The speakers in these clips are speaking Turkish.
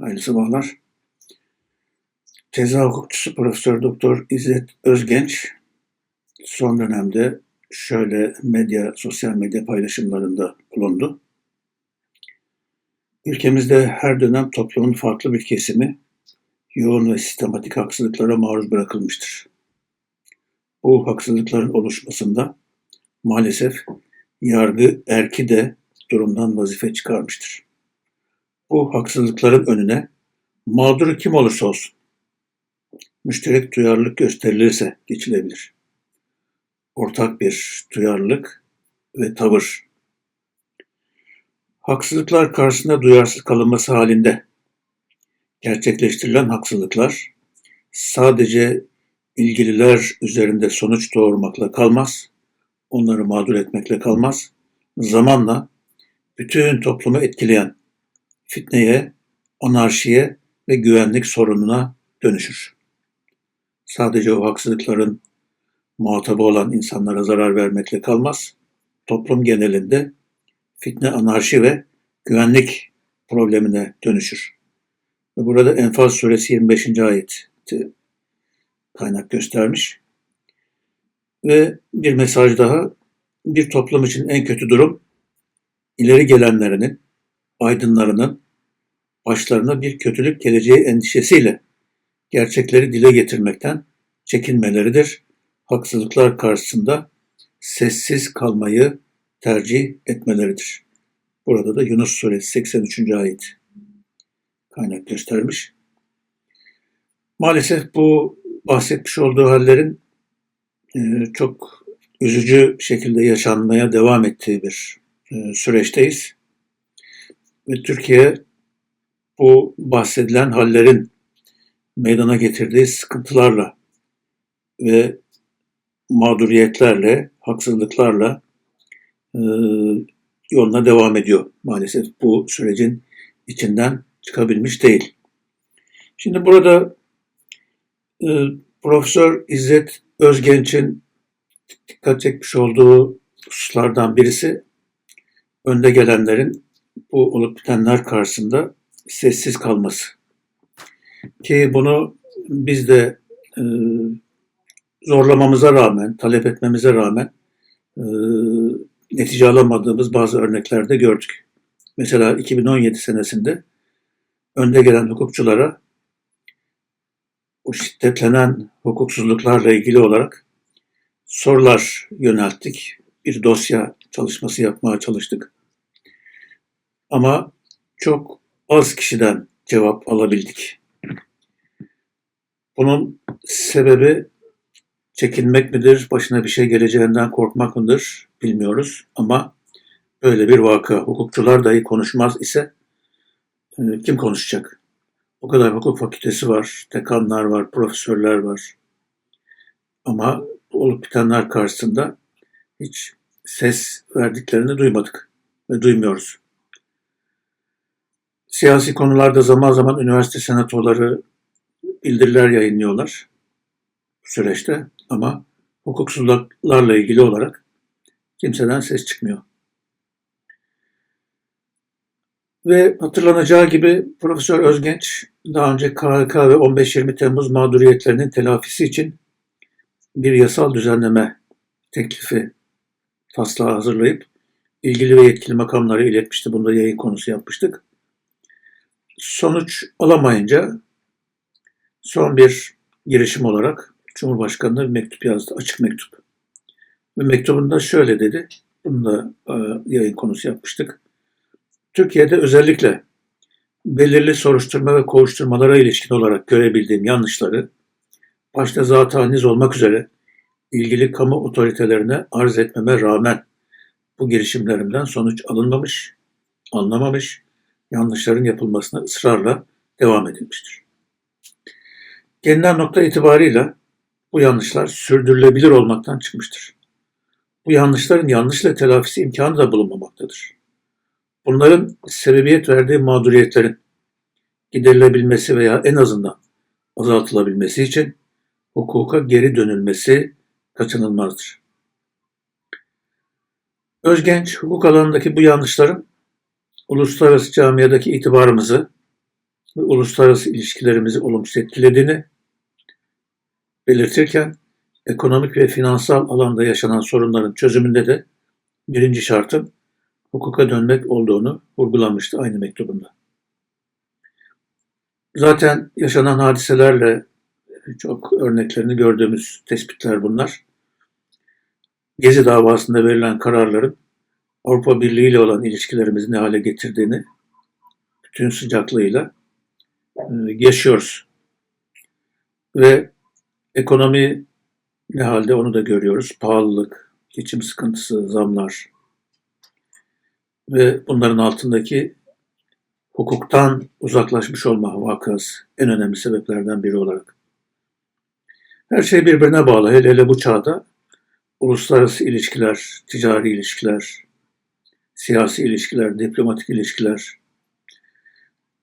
Hayırlı sabahlar. Ceza hukukçusu Profesör Doktor İzzet Özgenç son dönemde şöyle medya, sosyal medya paylaşımlarında bulundu. Ülkemizde her dönem toplumun farklı bir kesimi yoğun ve sistematik haksızlıklara maruz bırakılmıştır. Bu haksızlıkların oluşmasında maalesef yargı erki de durumdan vazife çıkarmıştır. Bu haksızlıkların önüne mağduru kim olursa olsun müşterek duyarlılık gösterilirse geçilebilir. Ortak bir duyarlılık ve tavır. Haksızlıklar karşısında duyarsız kalınması halinde gerçekleştirilen haksızlıklar sadece ilgililer üzerinde sonuç doğurmakla kalmaz, onları mağdur etmekle kalmaz, zamanla bütün toplumu etkileyen fitneye, anarşiye ve güvenlik sorununa dönüşür. Sadece o haksızlıkların muhatabı olan insanlara zarar vermekle kalmaz, toplum genelinde fitne, anarşi ve güvenlik problemine dönüşür. Ve burada Enfal Suresi 25. ayet kaynak göstermiş. Ve bir mesaj daha, bir toplum için en kötü durum, ileri gelenlerinin, aydınlarının başlarına bir kötülük geleceği endişesiyle gerçekleri dile getirmekten çekinmeleridir. Haksızlıklar karşısında sessiz kalmayı tercih etmeleridir. Burada da Yunus Suresi 83. ayet kaynak göstermiş. Maalesef bu bahsetmiş olduğu hallerin e, çok üzücü şekilde yaşanmaya devam ettiği bir e, süreçteyiz. Ve Türkiye bu bahsedilen hallerin meydana getirdiği sıkıntılarla ve mağduriyetlerle, haksızlıklarla e, yoluna devam ediyor maalesef. Bu sürecin içinden çıkabilmiş değil. Şimdi burada e, Profesör İzzet Özgenç'in dikkat çekmiş olduğu hususlardan birisi önde gelenlerin bu olup bitenler karşısında sessiz kalması. Ki bunu biz de e, zorlamamıza rağmen, talep etmemize rağmen e, netice alamadığımız bazı örneklerde gördük. Mesela 2017 senesinde önde gelen hukukçulara o şiddetlenen hukuksuzluklarla ilgili olarak sorular yönelttik. Bir dosya çalışması yapmaya çalıştık. Ama çok az kişiden cevap alabildik. Bunun sebebi çekinmek midir, başına bir şey geleceğinden korkmak mıdır bilmiyoruz ama öyle bir vaka. Hukukçular dahi konuşmaz ise e, kim konuşacak? O kadar hukuk fakültesi var, dekanlar var, profesörler var. Ama olup bitenler karşısında hiç ses verdiklerini duymadık ve duymuyoruz. Siyasi konularda zaman zaman üniversite senatoları bildiriler yayınlıyorlar bu süreçte ama hukuksuzluklarla ilgili olarak kimseden ses çıkmıyor. Ve hatırlanacağı gibi Profesör Özgenç daha önce KHK ve 15-20 Temmuz mağduriyetlerinin telafisi için bir yasal düzenleme teklifi taslağı hazırlayıp ilgili ve yetkili makamlara iletmişti. Bunda yayın konusu yapmıştık. Sonuç alamayınca son bir girişim olarak Cumhurbaşkanı'na bir mektup yazdı, açık mektup. Ve mektubunda şöyle dedi, bunu da e, yayın konusu yapmıştık. Türkiye'de özellikle belirli soruşturma ve kovuşturmalara ilişkin olarak görebildiğim yanlışları, başta zataniz olmak üzere ilgili kamu otoritelerine arz etmeme rağmen bu girişimlerimden sonuç alınmamış, anlamamış, yanlışların yapılmasına ısrarla devam edilmiştir. Gelinen nokta itibarıyla bu yanlışlar sürdürülebilir olmaktan çıkmıştır. Bu yanlışların yanlışla telafisi imkanı da bulunmamaktadır. Bunların sebebiyet verdiği mağduriyetlerin giderilebilmesi veya en azından azaltılabilmesi için hukuka geri dönülmesi kaçınılmazdır. Özgenç hukuk alanındaki bu yanlışların uluslararası camiadaki itibarımızı ve uluslararası ilişkilerimizi olumsuz etkilediğini belirtirken ekonomik ve finansal alanda yaşanan sorunların çözümünde de birinci şartın hukuka dönmek olduğunu vurgulamıştı aynı mektubunda. Zaten yaşanan hadiselerle çok örneklerini gördüğümüz tespitler bunlar. Gezi davasında verilen kararların Avrupa Birliği ile olan ilişkilerimizi ne hale getirdiğini bütün sıcaklığıyla e, yaşıyoruz. Ve ekonomi ne halde onu da görüyoruz. Pahalılık, geçim sıkıntısı, zamlar ve bunların altındaki hukuktan uzaklaşmış olma vakası en önemli sebeplerden biri olarak. Her şey birbirine bağlı. Hele hele bu çağda uluslararası ilişkiler, ticari ilişkiler, siyasi ilişkiler, diplomatik ilişkiler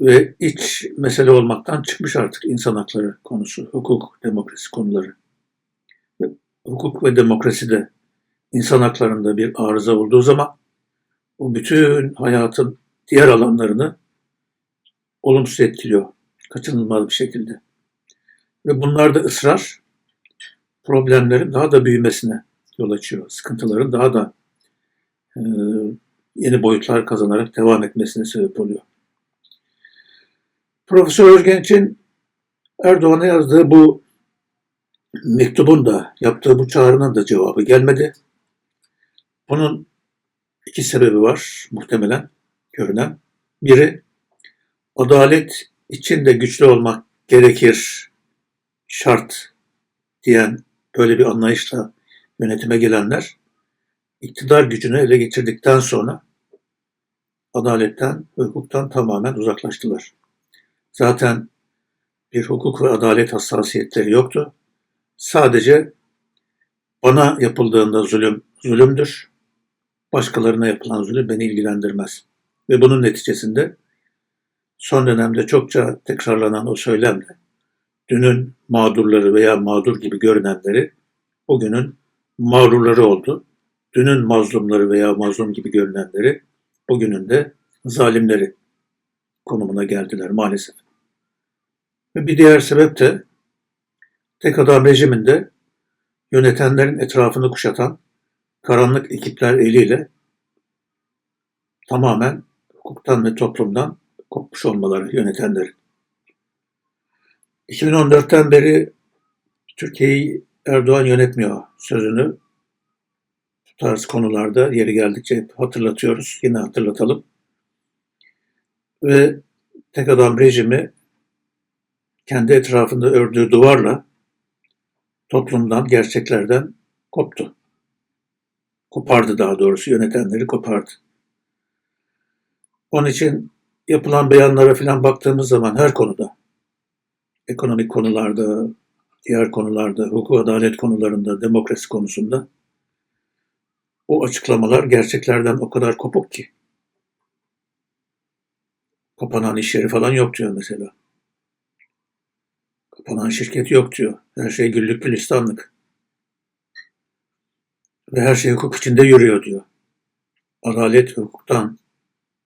ve iç mesele olmaktan çıkmış artık insan hakları konusu, hukuk, demokrasi konuları. Hukuk ve demokraside insan haklarında bir arıza olduğu zaman o bütün hayatın diğer alanlarını olumsuz etkiliyor kaçınılmaz bir şekilde. Ve bunlarda ısrar problemlerin daha da büyümesine yol açıyor. Sıkıntıların daha da e, yeni boyutlar kazanarak devam etmesine sebep oluyor. Profesör Özgenç'in Erdoğan'a yazdığı bu mektubun da yaptığı bu çağrının da cevabı gelmedi. Bunun iki sebebi var muhtemelen görünen. Biri adalet için de güçlü olmak gerekir şart diyen böyle bir anlayışla yönetime gelenler iktidar gücünü ele geçirdikten sonra adaletten ve hukuktan tamamen uzaklaştılar. Zaten bir hukuk ve adalet hassasiyetleri yoktu. Sadece bana yapıldığında zulüm zulümdür. Başkalarına yapılan zulüm beni ilgilendirmez. Ve bunun neticesinde son dönemde çokça tekrarlanan o söylemle dünün mağdurları veya mağdur gibi görünenleri bugünün mağrurları oldu. Dünün mazlumları veya mazlum gibi görünenleri bugünün de zalimleri konumuna geldiler maalesef. Ve bir diğer sebep de tek adam rejiminde yönetenlerin etrafını kuşatan karanlık ekipler eliyle tamamen hukuktan ve toplumdan kopmuş olmaları yönetenlerin. 2014'ten beri Türkiye'yi Erdoğan yönetmiyor sözünü tarz konularda yeri geldikçe hep hatırlatıyoruz. Yine hatırlatalım. Ve tek adam rejimi kendi etrafında ördüğü duvarla toplumdan, gerçeklerden koptu. Kopardı daha doğrusu, yönetenleri kopardı. Onun için yapılan beyanlara falan baktığımız zaman her konuda, ekonomik konularda, diğer konularda, hukuk adalet konularında, demokrasi konusunda o açıklamalar gerçeklerden o kadar kopuk ki. Kapanan iş yeri falan yok diyor mesela. Kapanan şirket yok diyor. Her şey güllük gülistanlık. Ve her şey hukuk içinde yürüyor diyor. Adalet hukuktan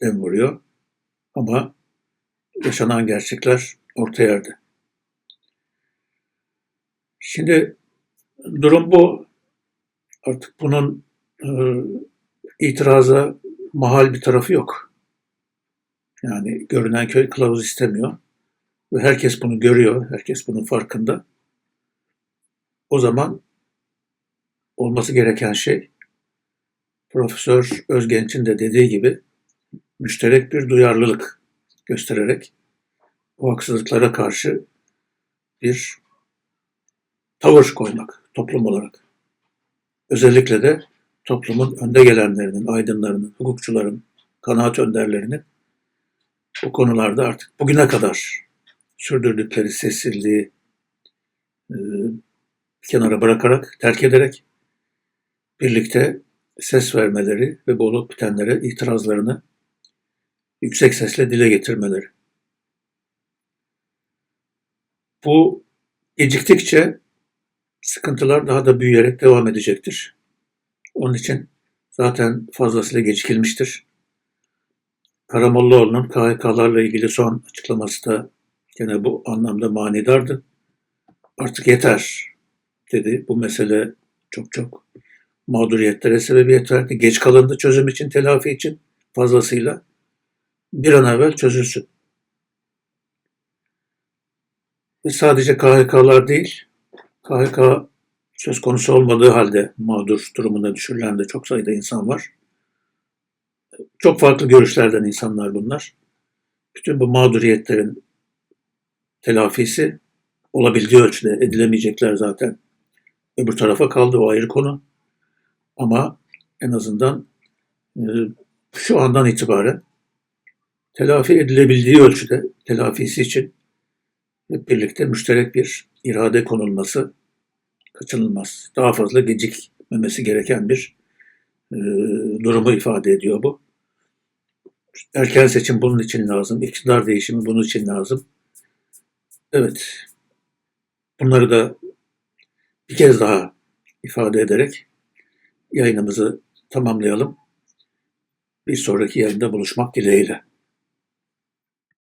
dem vuruyor. Ama yaşanan gerçekler orta yerde. Şimdi durum bu. Artık bunun e, itiraza mahal bir tarafı yok. Yani görünen köy kılavuz istemiyor. Ve herkes bunu görüyor, herkes bunun farkında. O zaman olması gereken şey Profesör Özgenç'in de dediği gibi müşterek bir duyarlılık göstererek bu haksızlıklara karşı bir tavır koymak toplum olarak. Özellikle de toplumun önde gelenlerinin, aydınlarının, hukukçuların, kanaat önderlerinin bu konularda artık bugüne kadar sürdürdükleri sessizliği e, kenara bırakarak, terk ederek birlikte ses vermeleri ve bu olup bitenlere itirazlarını yüksek sesle dile getirmeleri. Bu geciktikçe sıkıntılar daha da büyüyerek devam edecektir. Onun için zaten fazlasıyla gecikilmiştir. Karamollaoğlu'nun KHK'larla ilgili son açıklaması da gene bu anlamda manidardı. Artık yeter dedi. Bu mesele çok çok mağduriyetlere sebebiyet verdi. Geç kalındı çözüm için, telafi için fazlasıyla. Bir an evvel çözülsün. Ve sadece KHK'lar değil, KHK söz konusu olmadığı halde mağdur durumuna düşürülen de çok sayıda insan var. Çok farklı görüşlerden insanlar bunlar. Bütün bu mağduriyetlerin telafisi olabildiği ölçüde edilemeyecekler zaten. Öbür tarafa kaldı o ayrı konu. Ama en azından e, şu andan itibaren telafi edilebildiği ölçüde telafisi için hep birlikte müşterek bir irade konulması kaçınılmaz. Daha fazla gecikmemesi gereken bir e, durumu ifade ediyor bu. Erken seçim bunun için lazım. İktidar değişimi bunun için lazım. Evet. Bunları da bir kez daha ifade ederek yayınımızı tamamlayalım. Bir sonraki yayında buluşmak dileğiyle.